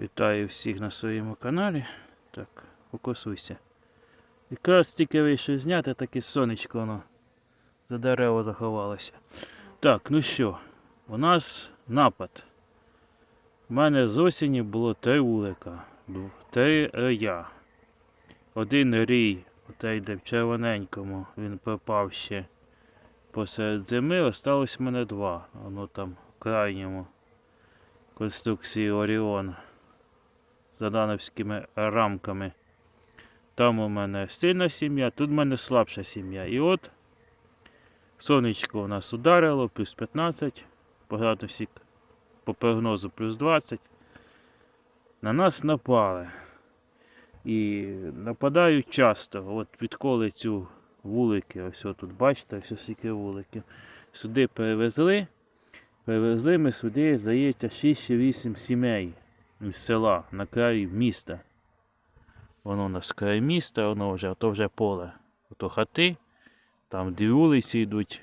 Вітаю всіх на своєму каналі. Так, фокусуйся. Якраз тільки вийшов зняти, так і сонечко воно за дерево заховалося. Так, ну що, у нас напад. У мене з осені було три вулика, три рия. Один рій, отей де в червоненькому, він пропав ще посеред зими, осталось в мене два. Воно там в крайньому конструкції Оріон з адановськими рамками. Там у мене сильна сім'я, тут у мене слабша сім'я. І от сонечко у нас ударило, плюс 15, по градусі, по прогнозу плюс 20. На нас напали. І нападають часто. От відколи цю вулики, ось тут бачите, ось скільки вуликів. Сюди перевезли. Привезли ми сюди, здається, 6-8 сімей села на краї міста. Воно у нас край міста, воно вже, то вже поле. Ото хати, там дві вулиці йдуть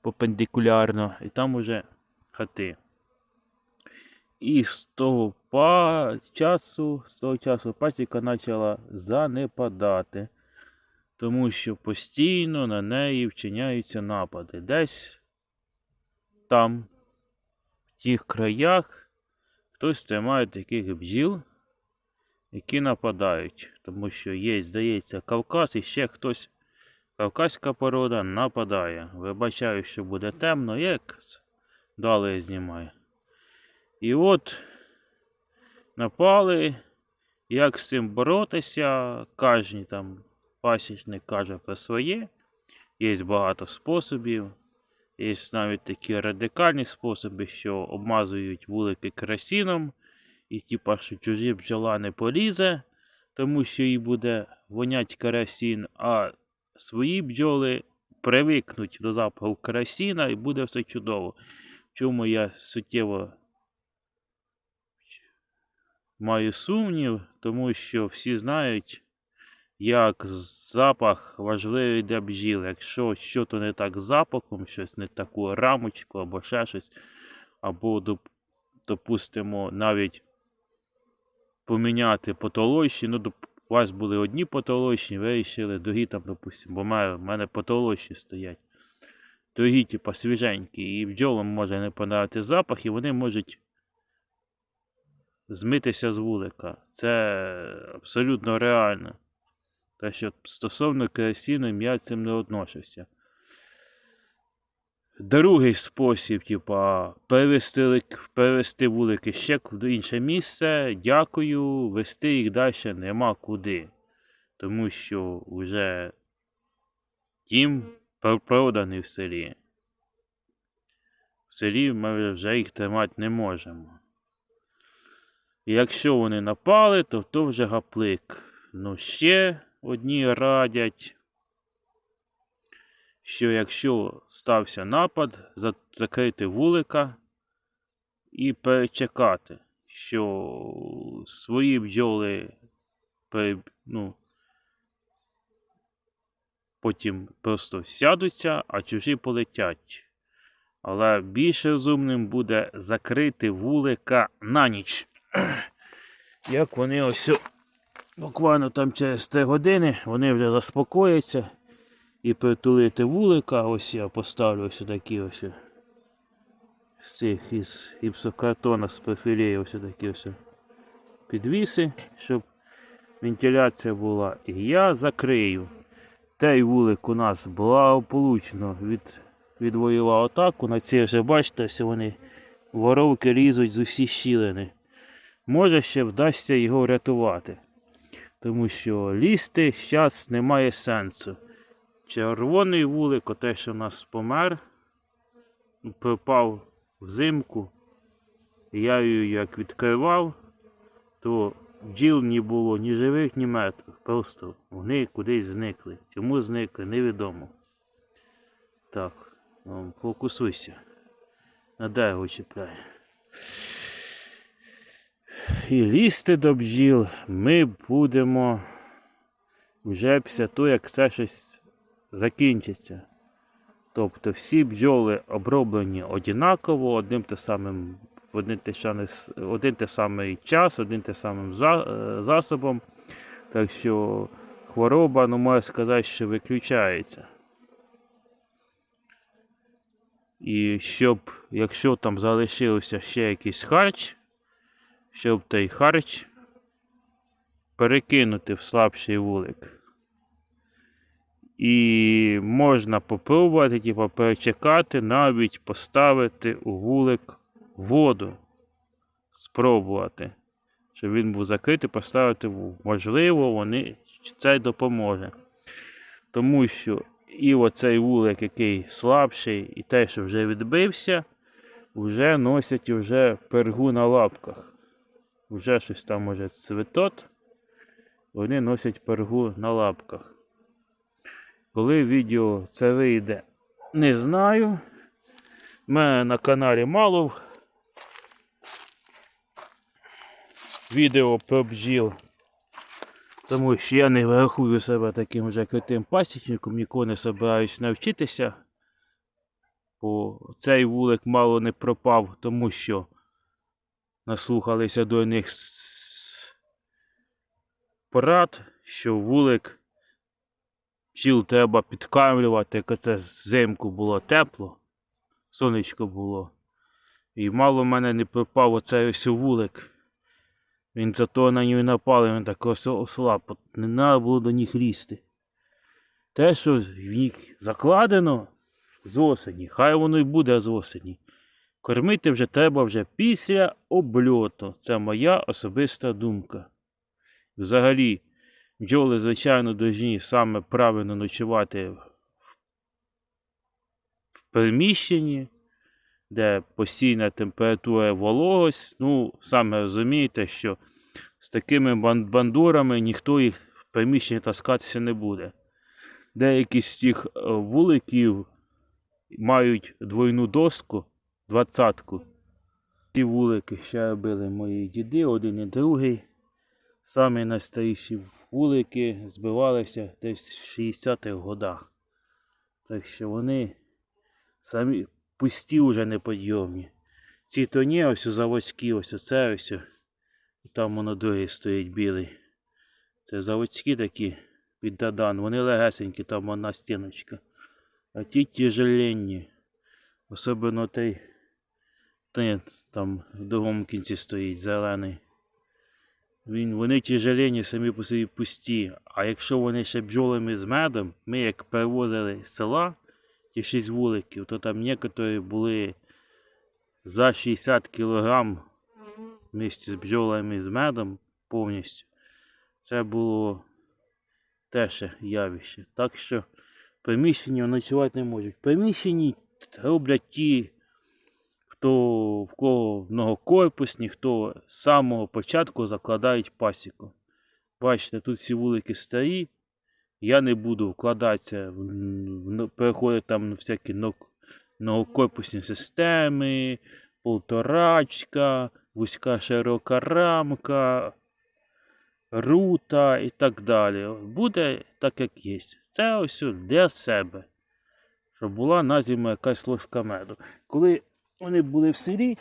перпендикулярно, і там уже хати. І з того па... часу, з того часу пасіка почала занепадати, тому що постійно на неї вчиняються напади. Десь там, в тих краях, хтось тримає таких бджіл, які нападають. Тому що є, здається, Кавказ і ще хтось, кавказька порода нападає. Вибачаю, що буде темно, як далі знімаю. І от напали, як з цим боротися, кожен там пасічник каже про своє. Є багато способів. Є навіть такі радикальні способи, що обмазують вулики керосином, і типа, що чужі бджола не полізе, тому що їй буде вонять керосин, а свої бджоли привикнуть до запаху керосина і буде все чудово. Чому я суттєво маю сумнів, тому що всі знають, як запах важливий для бджіл. Якщо щось не так з запахом, щось не таку рамочку або ще щось, або, допустимо, навіть поміняти потолочні, ну, у вас були одні потолочні, ви вирішили другі там, допустимо, бо в мене, потолочні стоять. Другі, типа, свіженькі, і бджолам може не понравити запах, і вони можуть змитися з вулика. Це абсолютно реально. Що стосовно керосину, я цим не отношуся. Другий спосіб, типа, перевести, перевести вулики ще в інше місце, дякую, вести їх далі нема куди. Тому що вже дім проданий в селі. В селі ми вже їх тримати не можемо. І якщо вони напали, то то вже гаплик. Ну, ще одні радять, що якщо стався напад, закрити вулика і перечекати, що свої бджоли ну, потім просто сядуться, а чужі полетять. Але більш розумним буде закрити вулика на ніч. Як вони ось буквально там через 3 години вони вже заспокояться і притулити вулика. Ось я поставлю ось такі ось. З цих із гіпсокартона з профілею ось такі ось підвіси, щоб вентиляція була. І я закрию. Той вулик у нас благополучно від, відвоював атаку. На ці вже бачите, ось вони воровки лізуть з усі щілини. Може ще вдасться його врятувати. Тому що лізти зараз немає сенсу. Червоний вулик, оте, що в нас помер, пропав взимку. Я її як відкривав, то бджіл не було ні живих, ні мертвих. Просто вони кудись зникли. Чому зникли, невідомо. Так, фокусуйся. На дерево чіпляй. І лізти до бджіл ми будемо вже після того, як все щось закінчиться. Тобто всі бджоли оброблені однаково, одним та самим один те, самий, один те самий час, один те самим е, засобом. Так що хвороба, ну можна сказати, що виключається. І щоб, якщо там залишився ще якийсь харч, щоб той харч перекинути в слабший вулик. І можна попробувати, типу, перечекати, навіть поставити у вулик воду. Спробувати. Щоб він був закритий, поставити в- можливо, вони це допоможе. Тому що і оцей вулик, який слабший, і те, що вже відбився, вже носять вже пергу на лапках. Вже щось там може цвітот. Вони носять пергу на лапках. Коли відео це вийде, не знаю. У мене на каналі мало відео про бджіл. Тому що я не рахую себе таким вже крутим пасічником, нікого не збираюсь навчитися. Бо цей вулик мало не пропав, тому що наслухалися до них порад, що вулик пчіл треба підкармлювати, як це взимку було тепло, сонечко було. І мало в мене не пропав оцей ось вулик. Він зато на нього напали, він так ос- ослаб. Не треба було до них лізти. Те, що в них закладено з осені, хай воно й буде з осені. Кормити вже треба вже після обльоту. Це моя особиста думка. Взагалі, бджоли, звичайно, повинні саме правильно ночувати в- приміщенні, де постійна температура вологость. Ну, саме розумієте, що з такими бандурами ніхто їх в приміщенні таскатися не буде. Деякі з цих е, вуликів мають двойну доску, двадцятку. Ці вулики ще робили мої діди, один і другий. Самі найстаріші вулики збивалися десь в 60-х годах. Так що вони самі пусті вже неподйомні. Ці то ні, ось заводські, ось оце ось. Там воно другий стоїть білий. Це заводські такі під Дадан. Вони легесенькі, там одна стіночка. А ті тяжеленні. Особливо той, той там в другому кінці стоїть зелений. Він, вони тяжелені самі по собі пусті. А якщо вони ще бджолами з медом, ми як перевозили з села ті шість вуликів, то там некоторі були за 60 кілограм вместе з бджолами з медом повністю. Це було теж явище. Так що в приміщенні ночувати не можуть. В приміщенні роблять ті, хто в кого многокорпусні, хто з самого початку закладають пасіку. Бачите, тут всі вулики старі. Я не буду вкладатися, переходити там всякі ног- многокорпусні системи, полторачка, вузька широка рамка, рута і так далі. Буде так, як є. Це ось для себе. Щоб була на зиму якась ложка меду. Коли вони були в селі,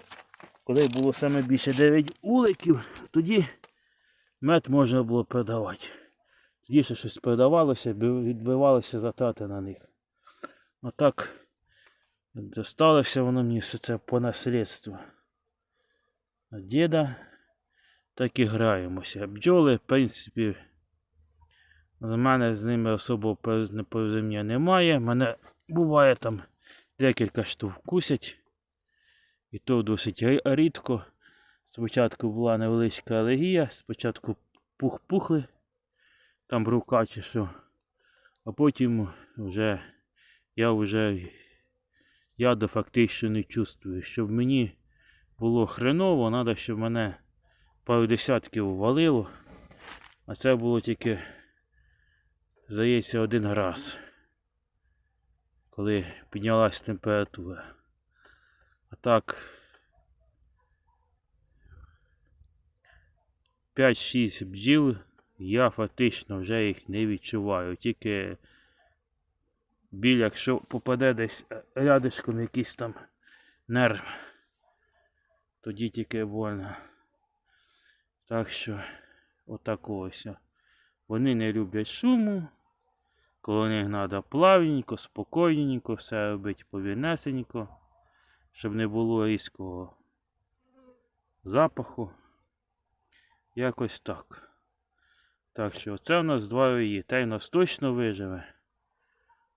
коли було саме більше 9 уликів, тоді мед можна було продавати. Тоді ще щось продавалося, відбивалося затрати на них. А так, досталося воно мені все це по наслідству. Діда так і граємося. Бджоли, в принципі, з мене з ними пороз- непорозуміння немає. Мене буває там декілька штук кусять. І то досить рідко. Спочатку була невеличка алергія, спочатку пух-пухли, там рука чи що. А потім вже я вже яду фактично не чувствую. Щоб мені було хреново, треба, щоб мене пару десятків валило. А це було тільки, здається, один раз. Коли піднялась температура. Так. 5-6 бджіл, я фактично вже їх не відчуваю. Тільки біль, якщо попаде десь рядишком якийсь там нерв, тоді тільки больно. Так що, отако ось. Вони не люблять шуму. Коли них треба плавненько, спокійненько, все робити повільнесенько, щоб не було різкого запаху. Якось так. Так що це у нас два рої. Той у нас точно виживе.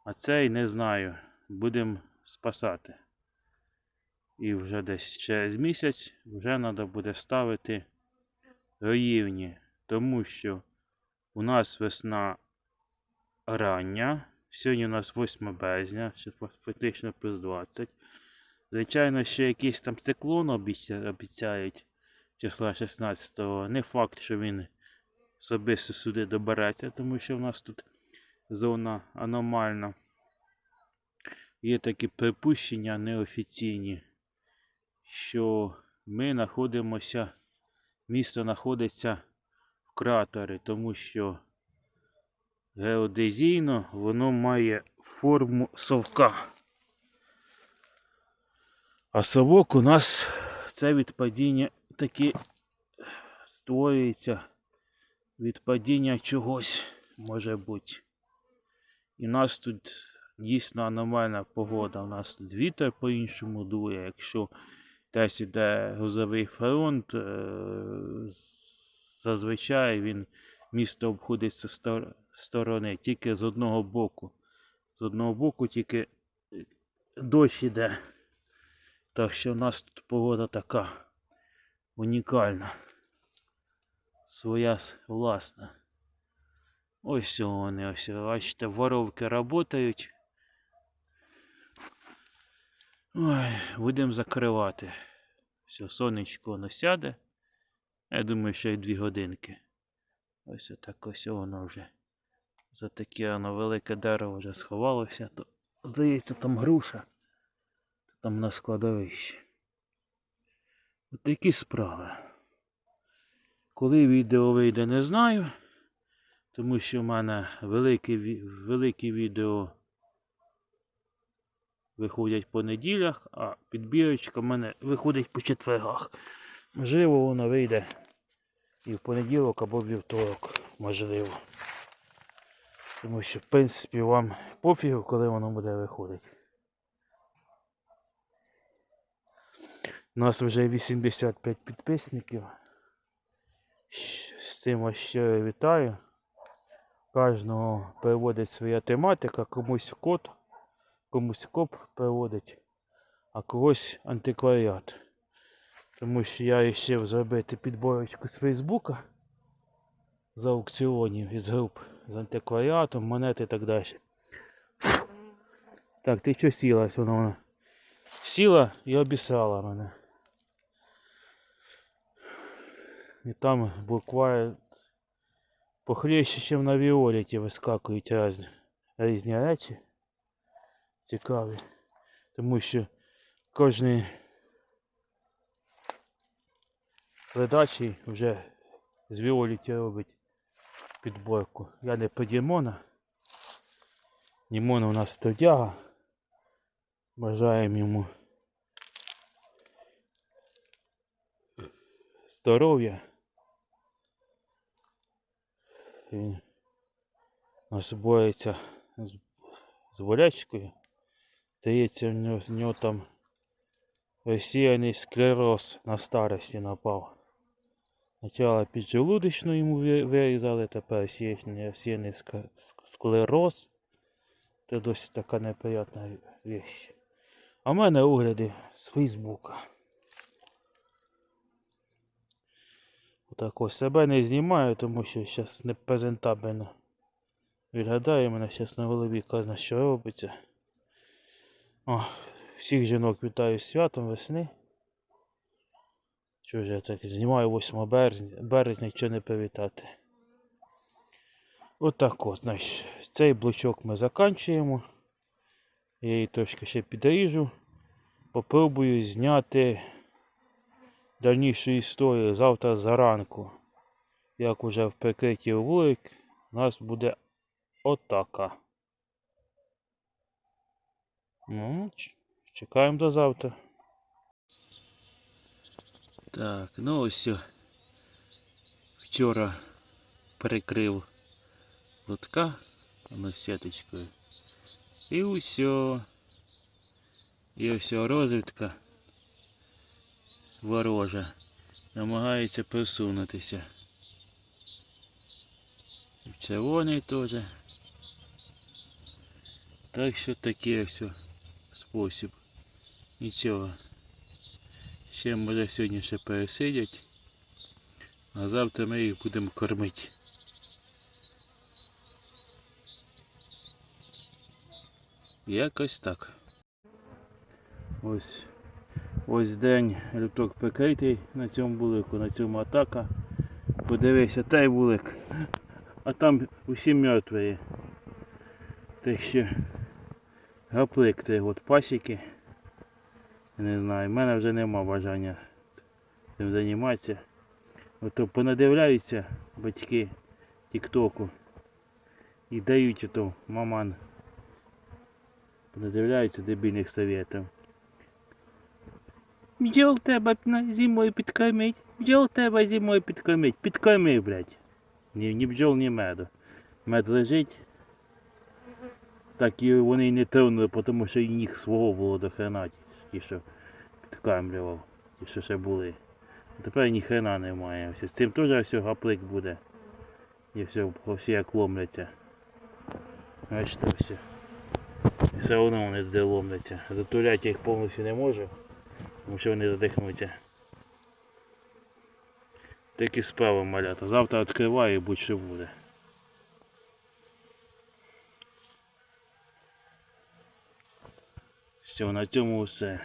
А цей не знаю. Будемо спасати. І вже десь через місяць вже треба буде ставити роївні. Тому що у нас весна рання. Сьогодні у нас 8 березня, ще фактично плюс 20. Звичайно, ще якийсь там циклон обіцяють числа 16-го. Не факт, що він особисто сюди добереться, тому що в нас тут зона аномальна. Є такі припущення неофіційні, що ми знаходимося, місто знаходиться в кратері, тому що геодезійно воно має форму совка. А совок у нас це від падіння таки створюється від падіння чогось, може бути. І у нас тут дійсно аномальна погода. У нас тут вітер по-іншому дує. Якщо десь іде грузовий фронт, е, зазвичай він місто обходить зі сторони, тільки з одного боку. З одного боку тільки дощ іде. Так що в нас тут погода така унікальна. Своя власна. Ось вони, ось, бачите, воровки працюють. Ой, будемо закривати. Все, сонечко воно сяде. Я думаю, що й дві годинки. Ось отак ось воно вже. За таке воно велике дерево вже сховалося. То, здається, там груша. Там на складовищі. От такі справи. Коли відео вийде, не знаю. Тому що в мене великі, великі відео виходять по неділях, а підбірочка в мене виходить по четвергах. Можливо, воно вийде і в понеділок або в вівторок, можливо. Тому що, в принципі, вам пофігу, коли воно буде виходити. У нас вже 85 підписників. З цим щиро вітаю. Кожного переводить своя тематика, комусь код, комусь коп переводить, а когось антикваріат. Тому що я вирішив зробити підборочку з Фейсбука з аукціонів із груп з антикваріатом, монети і так далі. Так, ти що сілась вона? вона? Сіла і обісрала мене. І там буквально похлеще, ніж на Віоліті вискакують різні, різні речі. Цікаві. Тому що кожний передачі вже з Віоліті робить підборку. Я не по Дімона. Дімон у нас студяга. Бажаємо йому здоров'я. Він нас бореться з, з болячкою. Здається, в нього, там розсіяний склероз на старості напав. Спочатку піджелудочну йому вирізали, тепер розсіяний склероз. Це досить така неприятна річ. А в мене огляди з Фейсбука. Отак ось себе не знімаю, тому що зараз не презентабельно виглядає. Мене зараз на голові казна, що робиться. О, всіх жінок вітаю святом весни. Що ж я так знімаю 8 березня, березня, що не привітати. Отак от, значить, цей блочок ми заканчуємо. Я її трошки ще підріжу. Попробую зняти дальнішу історію завтра зранку. Як уже в прикритті вулик, у нас буде отака. Ну, чекаємо до завтра. Так, ну ось. Вчора перекрив лотка сіточкою. І усьо. І ось розвідка ворожа. Намагається просунутися. Червоний теж. Так що ось о спосіб. Нічого. Ще може сьогодні ще пересидять, а завтра ми їх будемо кормити. Якось так. Ось, ось день люток прикритий на цьому булику, на цьому атака. Подивися, той булик. А там усі мертві. Так що гаплик цей от пасіки. Не знаю, в мене вже нема бажання цим займатися. Ото понадивляються батьки тіктоку і дають ото маман. Понадивляються дебільних советів. Бджол тебе зимою підкормить. Бджол тебе зимою підкормить. Підкорми, блядь. Ні, ні бджол, ні меду. Мед лежить. Так і вони не тронули, тому що і ніг свого було до хрена. Ті, що підкармлював. Ті, що ще були. Тепер ні хрена немає. З цим теж все гаплик буде. І все, всі як ломляться. Бачите, все. Все одно вони де ломляться. Затуляти їх повністю не можу, тому що вони задихнуться. Такі справи малята. Завтра відкриваю і будь-що буде. Все, на цьому все.